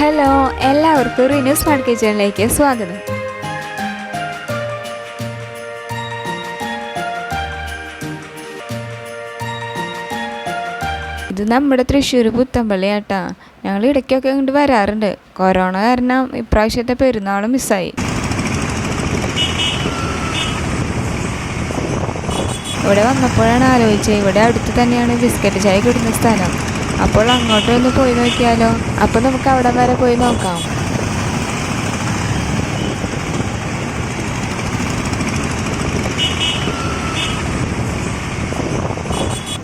Hello എല്ലാവർക്കും Rinu smart കിച്ചണിലേക്ക് സ്വാഗതം. ഇത് നമ്മുടെ തൃശ്ശൂർ പുത്തമ്പള്ളി ആട്ടാ ഞങ്ങൾ ഇടയ്ക്കൊക്കെ ഇങ്ങോട്ട് വരാറുണ്ട്. കൊറോണ കാരണം ഇപ്രാവശ്യത്തെ പെരുന്നാളും മിസ്സായി. ഇവിടെ വന്നപ്പോഴാണ് ആലോചിച്ചത് ഇവിടെ അടുത്ത് തന്നെയാണ് ബിസ്ക്കറ്റ് ചായ കിട്ടുന്ന സ്ഥലം. അപ്പോൾ അങ്ങോട്ട് ഒന്ന് പോയി നോക്കിയാലോ? അപ്പോൾ നമുക്ക് അവിടെ വരെ പോയി നോക്കാം.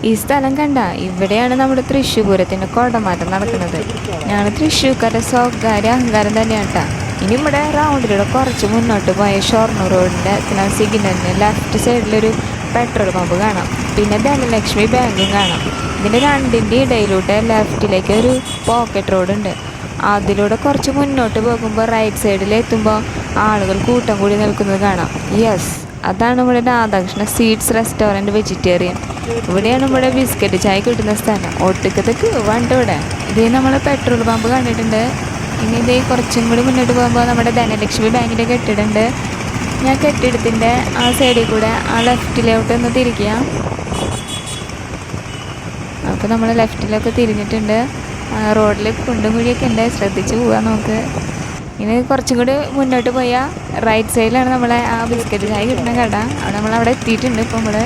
ഈ സ്ഥലം കണ്ട ഇവിടെയാണ് നമ്മുടെ തൃശ്ശൂർ പൂരത്തിന്റെ കുടമാറ്റം നടക്കുന്നത്. ഞാൻ തൃശ്ശൂർക്കാരുടെ സ്വകാര്യ അഹങ്കാരം തന്നെയാണ് ഇനി ഇവിടെ റൗണ്ടിലൂടെ കുറച്ച് മുന്നോട്ട് പോയ ഷൊർണൂർ റോഡിന്റെ സിഗ്നലിന് ലെഫ്റ്റ് സൈഡിലൊരു പെട്രോൾ പമ്പ് കാണാം. പിന്നെ ധനലക്ഷ്മി ബാങ്കും കാണാം. ഇതിന്റെ രണ്ടിന്റെ ഇടയിലൂടെ ലെഫ്റ്റിലേക്ക് ഒരു പോക്കറ്റ് റോഡ് ഉണ്ട്. അതിലൂടെ കുറച്ച് മുന്നോട്ട് പോകുമ്പോൾ റൈറ്റ് സൈഡിൽ എത്തുമ്പോൾ ആളുകൾ കൂട്ടം കൂടി നിൽക്കുന്നത് കാണാം. യെസ് അതാണ് നമ്മുടെ രാധാകൃഷ്ണ സ്വീറ്റ്സ് റെസ്റ്റോറന്റ് വെജിറ്റേറിയൻ. ഇവിടെയാണ് നമ്മുടെ ബിസ്ക്കറ്റ് ചായ കിട്ടുന്ന സ്ഥലം. ഒട്ടുക്കത്തേക്ക് വണ്ട് ഇവിടെ. ഇത് നമ്മൾ പെട്രോൾ പമ്പ് കണ്ടിട്ടുണ്ട്. ഇനി ഇതേ കുറച്ചും കൂടി മുന്നോട്ട് പോകുമ്പോൾ നമ്മുടെ ധനലക്ഷ്മി ബാങ്കിന്റെ കെട്ടിടമുണ്ട്. ഞാൻ കെട്ടിടത്തിന്റെ ആ സൈഡിൽ കൂടെ ആ ലെഫ്റ്റിലോട്ട് ഒന്ന് തിരിക്കുക അപ്പോൾ നമ്മൾ ലെഫ്റ്റിലൊക്കെ തിരിഞ്ഞിട്ടുണ്ട്. റോഡിൽ കുണ്ടും കുഴിയൊക്കെ ഉണ്ട്. ശ്രദ്ധിച്ച് പോവാം നമുക്ക്. ഇനി കുറച്ചും കൂടി മുന്നോട്ട് പോയാൽ റൈറ്റ് സൈഡിലാണ് നമ്മളെ ആ ബിസ്ക്കറ്റ് ചായ കിട്ടുന്ന കട. അവിടെ നമ്മൾ അവിടെ എത്തിയിട്ടുണ്ട് ഇപ്പോൾ നമ്മൾ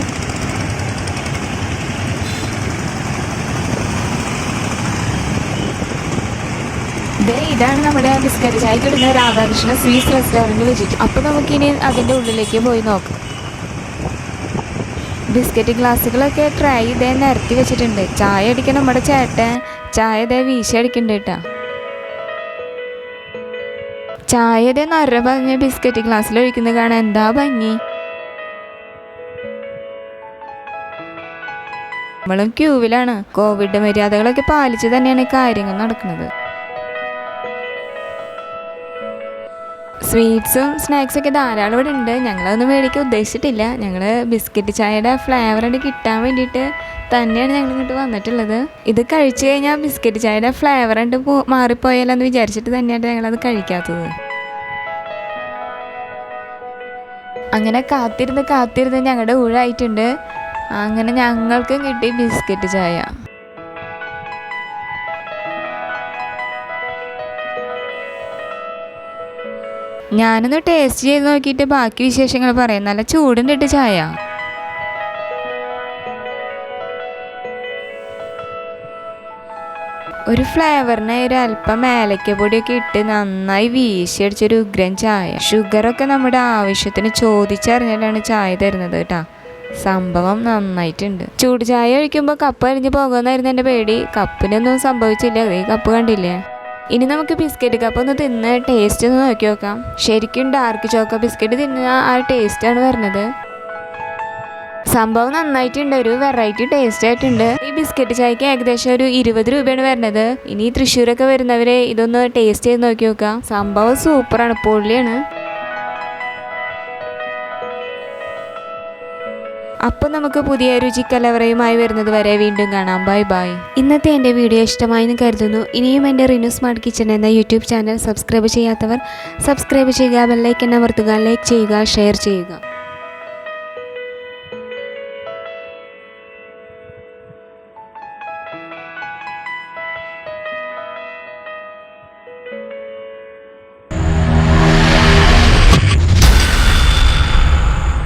ഇതാണ് നമ്മുടെ ബിസ്ക്കറ്റ് ചായ കിട്ടുന്ന രാധാകൃഷ്ണ സ്വീറ്റ്സ് റെസ്റ്റോറന്റ് വെച്ചിട്ട്. അപ്പോൾ നമുക്കിനി അതിന്റെ ഉള്ളിലേക്ക് പോയി നോക്കാം. ബിസ്ക്കറ്റ് ഗ്ലാസ്സുകളൊക്കെ ട്രൈ ഇതേ നിരത്തി വെച്ചിട്ടുണ്ട്. ചായ അടിക്കാൻ നമ്മുടെ ചേട്ടൻ ചായ ഇതേ വീശി അടിക്കുന്നുണ്ട് കേട്ടോ. ചായ ഇതേ നര പറഞ്ഞ ബിസ്ക്കറ്റ് ഗ്ലാസ്സിൽ ഒഴിക്കുന്നത് കാണാൻ എന്താ ഭംഗി? നമ്മളും ക്യൂവിലാണ് കോവിഡ് മര്യാദകളൊക്കെ പാലിച്ച് തന്നെയാണ് കാര്യങ്ങൾ നടക്കുന്നത്. സ്വീറ്റ്സും സ്നാക്സും ഒക്കെ ധാരാളം ഇവിടെ ഉണ്ട്. ഞങ്ങളതൊന്നും മേടിക്കാൻ ഉദ്ദേശിച്ചിട്ടില്ല. ഞങ്ങൾ ബിസ്ക്കറ്റ് ചായയുടെ ഫ്ലേവർ അത് കിട്ടാൻ വേണ്ടിയിട്ട് തന്നെയാണ് ഞങ്ങൾ ഇങ്ങോട്ട് വന്നിട്ടുള്ളത്. ഇത് കഴിച്ചു കഴിഞ്ഞാൽ ബിസ്ക്കറ്റ് ചായയുടെ ഫ്ലേവർ ഉണ്ട് മാറിപ്പോയാലോ എന്ന് വിചാരിച്ചിട്ട് തന്നെയാണ് ഞങ്ങളത് കഴിക്കാത്തത്. അങ്ങനെ കാത്തിരുന്ന് കാത്തിരുന്ന് ഞങ്ങളുടെ ഊഴായിട്ടുണ്ട്. അങ്ങനെ ഞങ്ങൾക്കും കിട്ടി ബിസ്ക്കറ്റ് ചായ. ഞാനൊന്ന് ടേസ്റ്റ് ചെയ്ത് നോക്കിയിട്ട് ബാക്കി വിശേഷങ്ങൾ പറയാം. നല്ല ചൂടുണ്ടിട്ട് ചായ. ഒരു ഫ്ലേവറിനെ ഒരു അല്പം ഏലക്ക പൊടിയൊക്കെ ഇട്ട് നന്നായി വീശിയടിച്ചൊരു ഉഗ്രൻ ചായ. ഷുഗറൊക്കെ നമ്മുടെ ആവശ്യത്തിന് ചോദിച്ചറിഞ്ഞിട്ടാണ് ചായ തരുന്നത് കേട്ടാ. സംഭവം നന്നായിട്ടുണ്ട്. ചൂട് ചായ കഴിക്കുമ്പോൾ കപ്പ് അരിഞ്ഞ് പോകുമെന്നായിരുന്നു എന്റെ പേടി. കപ്പിനൊന്നും സംഭവിച്ചില്ല. ഈ കപ്പ് കണ്ടില്ലേ? ഇനി നമുക്ക് ബിസ്ക്കറ്റ് കപ്പ് ഒന്ന് തിന്ന് ടേസ്റ്റ് ഒന്ന് നോക്കി നോക്കാം. ശരിക്കും ഡാർക്ക് ചോക്ക ബിസ്ക്കറ്റ് തിന്ന ആ ടേസ്റ്റാണ് വരുന്നത്. സംഭവം നന്നായിട്ടുണ്ട് ഒരു വെറൈറ്റി ടേസ്റ്റ് ആയിട്ടുണ്ട്. ഈ ബിസ്ക്കറ്റ് ചായക്ക് ഏകദേശം ഒരു ഇരുപത് രൂപയാണ് വരുന്നത്. ഇനി തൃശ്ശൂരൊക്കെ വരുന്നവരെ ഇതൊന്ന് ടേസ്റ്റ് ചെയ്ത് നോക്കി നോക്കാം. സംഭവം സൂപ്പറാണ് പൊള്ളിയാണ് അപ്പോൾ നമുക്ക് പുതിയ രുചിക്കലവറയുമായി വരുന്നത് വരെ വീണ്ടും കാണാം. Bye bye. ഇന്നത്തെ എന്റെ വീഡിയോ ഇഷ്ടമായി എന്ന് കരുതുന്നു. ഇനിയും എന്റെ റിനു സ്മാർട്ട് കിച്ചൺ എന്ന യൂട്യൂബ് ചാനൽ സബ്സ്ക്രൈബ് ചെയ്യാത്തവർ സബ്സ്ക്രൈബ് ചെയ്യുക ബെല്ലൈക്കൻ അമർത്തുക ലൈക്ക് ചെയ്യുക ഷെയർ ചെയ്യുക.